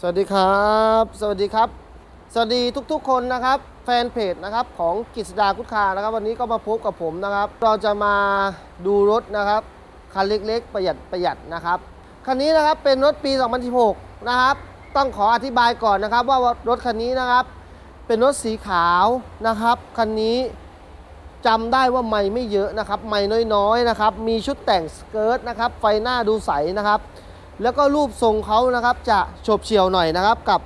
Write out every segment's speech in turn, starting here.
สวัสดีครับ สวัสดีครับ สวัสดีทุกๆคนนะครับ แฟนเพจนะครับของกิษดาคุดคานะครับ วันนี้ก็มาพบกับผมนะครับ เราจะมาดูรถนะครับคันเล็กๆ ประหยัดประหยัดนะครับคันนี้นะครับเป็นรถปี 2016 นะครับ ต้องขออธิบายก่อนนะครับ ว่ารถคันนี้นะครับ เป็นรถสีขาวนะครับคันนี้จำได้ว่าไม่ไม่เยอะนะครับ ไม่น้อยๆนะครับ มีชุดแต่งสเกิร์ตนะครับ ไฟหน้าดูใสนะครับ แล้วก็รูปทรงเขานะครับจะโฉบเฉี่ยวหน่อยนะครับ กับ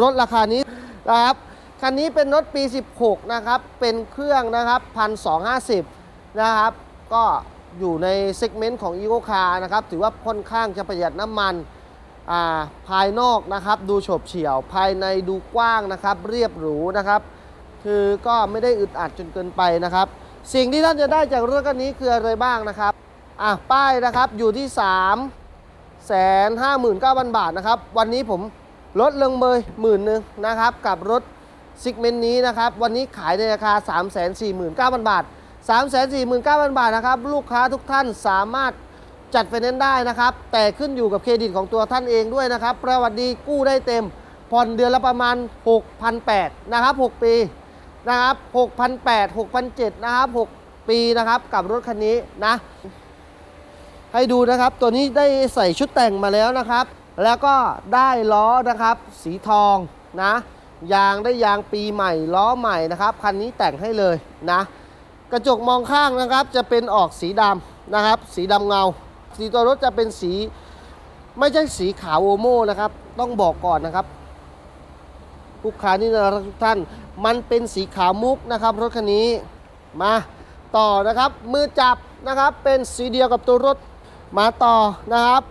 รถราคานี้นะครับคันนี้เป็นรถปี 16 นะครับ เป็นเครื่องนะครับ 1,250 นะครับ ก็อยู่ในเซกเมนต์ของ e ีโ c คาร์นะครับ ถือว่าค่อนข้างจะประหยัดน้ำมันอ่าภายนอกนะครับ ดูโฉบเฉี่ยว ภายในดูกว้างนะครับ เรียบหรูนะครับ คือก็ไม่ได้อึดอัดจนเกินไปนะครับ สิ่งที่ท่านจะได้จากรถคันนี้คืออะไรบ้างนะครับ อะ ป้ายนะครับ อยู่ที่ 3 แสนห้าหมื่นเก้าพันบาทนะครับ วันนี้ผมลดลงเบยหมื่นหนึ่งนะครับ กับรถซิกเมนต์นี้นะครับ วันนี้ขายในราคา 3 4 9 0 0 0 บาท 3 4 9 0 0 0 บาทนะครับ ลูกค้าทุกท่านสามารถจัดไฟแนนซ์ได้นะครับ แต่ขึ้นอยู่กับเครดิตของตัวท่านเองด้วยนะครับประวัติดีกู้ได้เต็ม ผ่อนเดือนละประมาณ 6,800นะครับ 6 ปีนะครับ6,800 6,700นะครับ 6 ปีนะครับ กับรถคันนี้นะ ให้ดูนะครับ ตัวนี้ได้ใส่ชุดแต่งมาแล้วนะครับ แล้วก็ได้ล้อนะครับ สีทองนะ ยางได้ยางปีใหม่ล้อใหม่นะครับคันนี้แต่งให้เลยนะ กระจกมองข้างนะครับจะเป็นออกสีดำนะครับ สีดำเงา สีตัวรถจะเป็นสีไม่ใช่สีขาวโอโม่นะครับ ต้องบอกก่อนนะครับลูกค้านี่นะทุกท่าน มันเป็นสีขาวมุกนะครับรถคันนี้มาต่อนะครับมือจับนะครับเป็นสีเดียวกับตัวรถ มาต่อนะครับ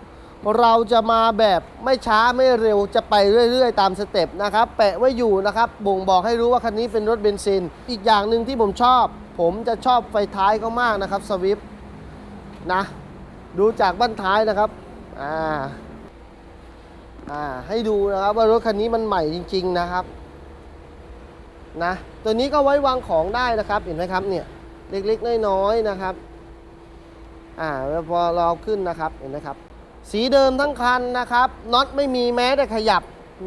เราจะมาแบบไม่ช้าไม่เร็วจะไปเรื่อย ๆ ตามสเต็ปนะครับ แปะไว้อยู่นะครับ บ่งบอกให้รู้ว่าคันนี้เป็นรถเบนซิน อีกอย่างหนึ่งที่ผมชอบ ผมจะชอบไฟท้ายเขามากนะครับสวิฟนะดูจากบ้านท้ายนะครับอ่าอ่าให้ดูนะครับว่ารถคันนี้มันใหม่จริง ๆนะครับนะตัวนี้ก็ไว้วางของได้นะครับเห็นไหมครับเนี่ยเล็กๆน้อยๆนะครับ อ่าพอเราขึ้นนะครับเห็นไหมครับ สีเดิมทั้งคันนะครับน็อตไม่มีแม้แต่ขยับ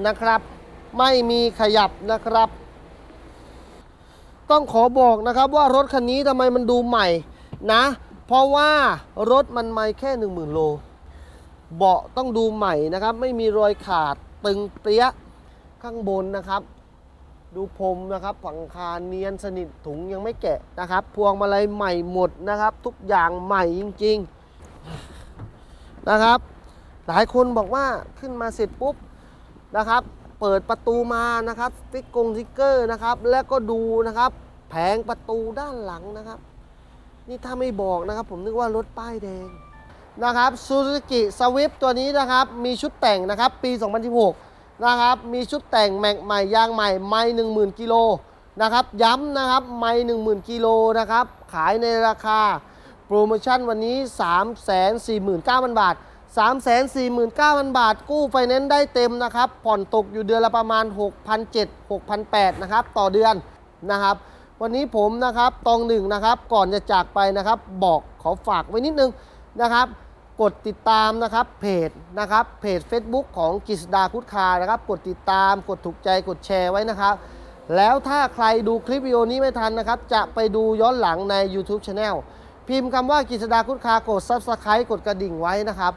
นะครับ ไม่มีขยับนะครับ ต้องขอบอกนะครับว่ารถคันนี้ทำไมมันดูใหม่นะ เพราะว่ารถมันไม่แค่ 10,000 โล เบาะต้องดูใหม่นะครับ ไม่มีรอยขาดตึงเปี้ยข้างบนนะครับ ดูพรมนะครับฝังคาเนียนสนิทถุงยังไม่แกะนะครับ พวงมาลัยใหม่หมดนะครับ ทุกอย่างใหม่จริง ๆนะครับ หลายคนบอกว่าขึ้นมาเสร็จปุ๊บนะครับ เปิดประตูมานะครับสติ๊กกงสติ๊กเกอร์นะครับ แล้วก็ดูนะครับ แผงประตูด้านหลังนะครับ นี่ถ้าไม่บอกนะครับ ผมนึกว่ารถป้ายแดงนะครับซูซูกิสวิฟตัวนี้นะครับ มีชุดแต่งนะครับ ปี 2016 นะครับมีชุดแต่งแม็กใหม่ยางใหม่ไม่10,000กิโลนะครับย้ำนะครับไม่10,000กิโลนะครับขายในราคาโปรโมชั่นวันนี้ 349,000 บาท 349,000 บาท กู้ไฟแนนซ์ได้เต็มนะครับ ผ่อนตกอยู่เดือนละประมาณ 6,700 6,800นะครับต่อเดือนนะครับ วันนี้ผมนะครับตองหนึ่งนะครับก่อนจะจากไปนะครับ บอกขอฝากไว้นิดนึงนะครับ กดติดตามนะครับเพจนะครับเพจ Facebook ของกิษดาคุดคานะครับ กดติดตามกดถูกใจกดแชร์ไว้นะครับ แล้วถ้าใครดูคลิปวิดีโอนี้ไม่ทันนะครับ จะไปดูย้อนหลังใน YouTube Channel พิมพ์คำว่ากิษดาคุดคากด Subscribe กดกระดิ่งไว้นะครับ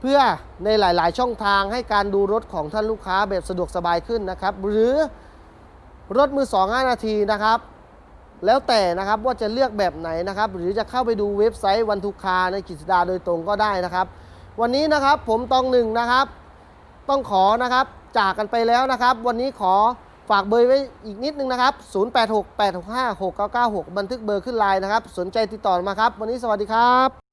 เพื่อในหลาย ๆ ช่องทางให้การดูรถของท่านลูกค้าแบบสะดวกสบายขึ้นนะครับ หรือรถมือ 2 5 นาทีนะครับ แล้วแต่นะครับว่าจะเลือกแบบไหนนะครับ หรือจะเข้าไปดูเว็บไซต์วันทุกคาในกิจดาโดยตรงก็ได้นะครับ วันนี้นะครับผมตองหนึ่งนะครับ ต้องขอนะครับจากกันไปแล้วนะครับ วันนี้ขอฝากเบอร์ไว้อีกนิดนึงนะครับ 0868656996 บันทึกเบอร์ขึ้นไลน์นะครับ สนใจติดต่อมาครับ วันนี้สวัสดีครับ